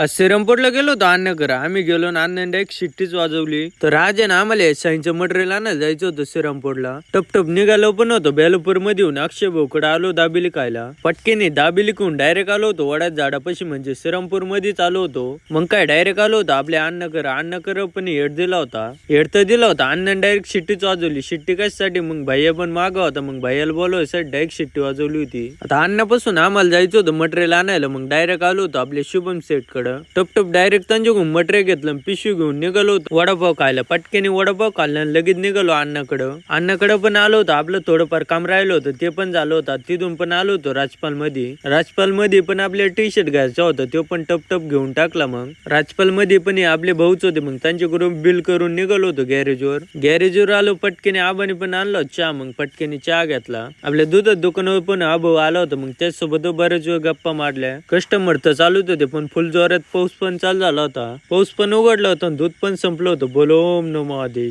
आज सिरमपूरला गेलो होतो अण्णाकडे आम्ही गेलो ना अण्णाने डायरेक्ट शिट्टीच वाजवली. तर राज आहे ना आम्हाला साईंचं मटेरियल आणायला जायचं होतं सिरमपूरला टपटप निघालो पण होतो बेलपूरमध्ये येऊन अक्षय भाऊकडे आलो दाबिली खायला पटकेने दाबिली करून डायरेक्ट आलो होतो. वड्यात झाडापाशी म्हणजे सिरमपूर मध्येच आलो होतो. मग काय डायरेक्ट आलो होतो. आपल्या अण्णाकर अण्णाकर पण हेड दिला होता. हेड तर दिला होता. अण्णाने डायरेक्ट शिट्टीच वाजवली. शिट्टी कशासाठी? मग भैया पण मागा होता. मग भैयाला बोलवायसाठी डायरेक्ट शिट्टी वाजवली होती. आता अण्णापासून आम्हाला जायचं होतं मटेरियल आणायला. मग डायरेक्ट आलो होतो आपल्या शुभम सेटकडे टप टपटप डायरेक्ट त्यांच्याकडून मटरे घेतलं पिशवी घेऊन निघालो होतो. वडापाव खायला. पटकेने वडापाव खाल्ला आणि लगेच निघालो अण्णाकडं. अण्णाकडं पण आलो होतो. आपलं थोडंफार काम राहिलं होतं. ते पण झालं होतं. तिथून पण आलो होतो राजपाल मध्ये राजपाल मध्ये पण आपल्या टी शर्ट घ्यायचा होता. तो पण टपटप घेऊन टाकला मग. राजपाल मध्ये पण आपले भाऊच होते. मग त्यांच्याकडून बिल करून निघालो होतो गॅरेजवर. गॅरेजवर आलो पटकेने आबाने पण आणला चहा. मग पटकेने चहा घेतला. आपल्या दुधात दुकानावर पण आबा आला होता. मग त्याचसोबत बरेच वेळ गप्पा मारल्या. कस्टमर तर चालूच होते पण फुल जोरात पाऊस पण चालू झाला होता. पाऊस पण उघडला होता आणि दूध पण संपलं होतं. बोलो ओम नमो आदेश.